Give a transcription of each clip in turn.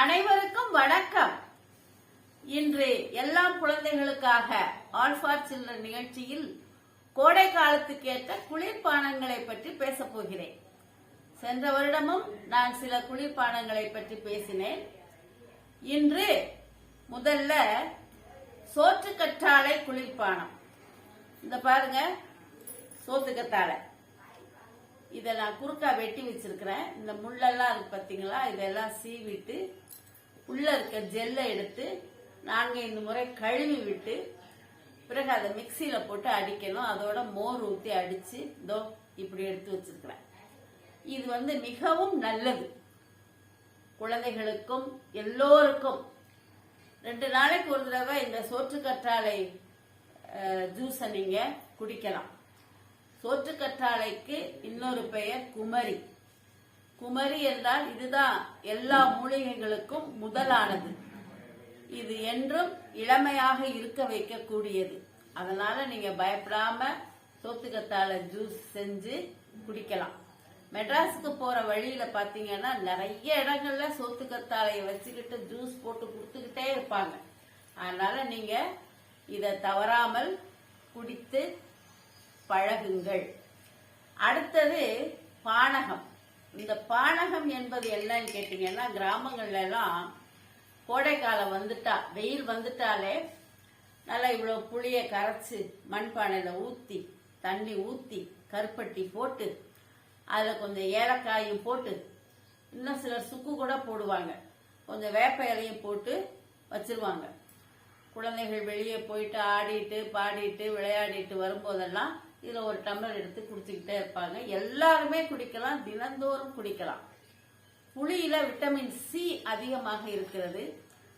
அனைவருக்கும் வணக்கம். இன்று எல்லாம் குழந்தைகளுக்காக ஆல்பார் சில்ட்ரன் நிகழ்ச்சியில் கோடை காலத்துக்கு ஏற்ற குளிர்பானங்களை பற்றி பேசப் போகிறேன். சென்ற வருடமும் நான் சில குளிர்பானங்களை பற்றி பேசினேன். இன்று முதல்ல சோற்றுக்கற்றாழை குளிர்பானம். இந்த பாருங்க சோத்துக்கத்தாழை இதை நான் குறுக்கா வெட்டி வச்சிருக்கிறேன். இந்த முள்ளெல்லாம் இருக்கு பார்த்தீங்களா இதெல்லாம் சீவிட்டு உள்ள இருக்க ஜெல்லை எடுத்து நான்கைந்து முறை கழுவி விட்டு பிறகு அதை மிக்சியில் போட்டு அடிக்கணும். அதோட மோர் ஊற்றி அடித்து இதோ இப்படி எடுத்து வச்சிருக்கிறேன். இது வந்து மிகவும் நல்லது. குழந்தைகளுக்கும் எல்லோருக்கும். ரெண்டு நாளைக்கு ஒரு தடவை இந்த சோற்றுக்கற்றாழை ஜூஸை நீங்கள் குடிக்கலாம். சோற்றுக்கற்றாழைக்கு இன்னொரு பெயர் குமரி. குமரி என்றால் இதுதான் எல்லா மூலிகைகளுக்கும் முதலானது. இது என்றும் இளமையாக இருக்க வைக்கக்கூடியது. அதனால நீங்க பயப்படாம சோத்துக்கத்தாழை ஜூஸ் செஞ்சு குடிக்கலாம். மெட்ராஸுக்கு போற வழியில பாத்தீங்கன்னா நிறைய இடங்கள்ல சோத்துக்கத்தாழையை வச்சுக்கிட்டு ஜூஸ் போட்டு கொடுத்துக்கிட்டே இருப்பாங்க. அதனால நீங்க இதை தவறாமல் குடித்து பழகுங்கள். அடுத்தது பானகம். இந்த பானகம் என்பது என்னன்னு கேட்டீங்கன்னா கிராமங்கள்ல எல்லாம் கோடைக்காலம் வந்துட்டா வெயில் வந்துட்டாலே நல்லா இவ்வளவு புளிய கரைச்சு மண்பானையில ஊத்தி தண்ணி ஊத்தி கருப்பட்டி போட்டு அதுல கொஞ்சம் ஏலக்காயும் போட்டு இன்னும் சிலர் சுக்கு கூட போடுவாங்க. கொஞ்சம் வேப்ப இலையும் போட்டு வச்சிருவாங்க. குழந்தைகள் வெளியே போயிட்டு ஆடிட்டு பாடிட்டு விளையாடிட்டு வரும்போதெல்லாம் இதுல ஒரு டம்ளர் எடுத்து குடிச்சுக்கிட்டே இருப்பாங்க. எல்லாருமே குடிக்கலாம் தினந்தோறும் குடிக்கலாம். புளியில விட்டமின் சி அதிகமாக இருக்கிறது.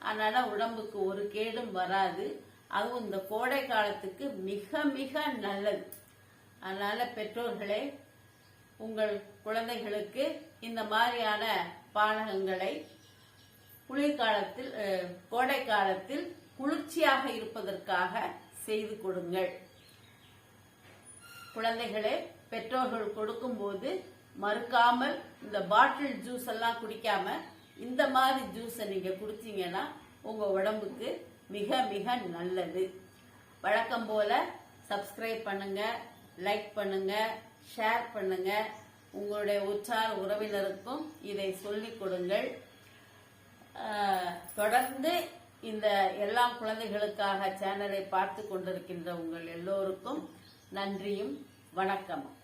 அதனால உடம்புக்கு ஒரு கேடும் வராது. அதுவும் இந்த கோடை காலத்துக்கு மிக மிக நல்லது. அதனால பெற்றோர்களே உங்கள் குழந்தைகளுக்கு இந்த மாதிரியான பானகங்களை குளிர்காலத்தில் கோடை காலத்தில் குளிர்ச்சியாக இருப்பதற்காக செய்து கொடுங்கள். குழந்தைகளே பெற்றோர்கள் கொடுக்கும்போது மறுக்காமல் இந்த பாட்டில் ஜூஸ் எல்லாம் குடிக்காம இந்த மாதிரி ஜூஸை நீங்க குடிச்சீங்கன்னா உங்க உடம்புக்கு மிக மிக நல்லது. வழக்கம் போல சப்ஸ்கிரைப் பண்ணுங்க லைக் பண்ணுங்க ஷேர் பண்ணுங்க. உங்களுடைய உற்றார் உறவினருக்கும் இதை சொல்லிக் கொடுங்கள். தொடர்ந்து இந்த எல்லா குழந்தைகளுக்காக சேனலை பார்த்து கொண்டிருக்கின்ற உங்கள் எல்லோருக்கும் நன்றியும் வணக்கமும்.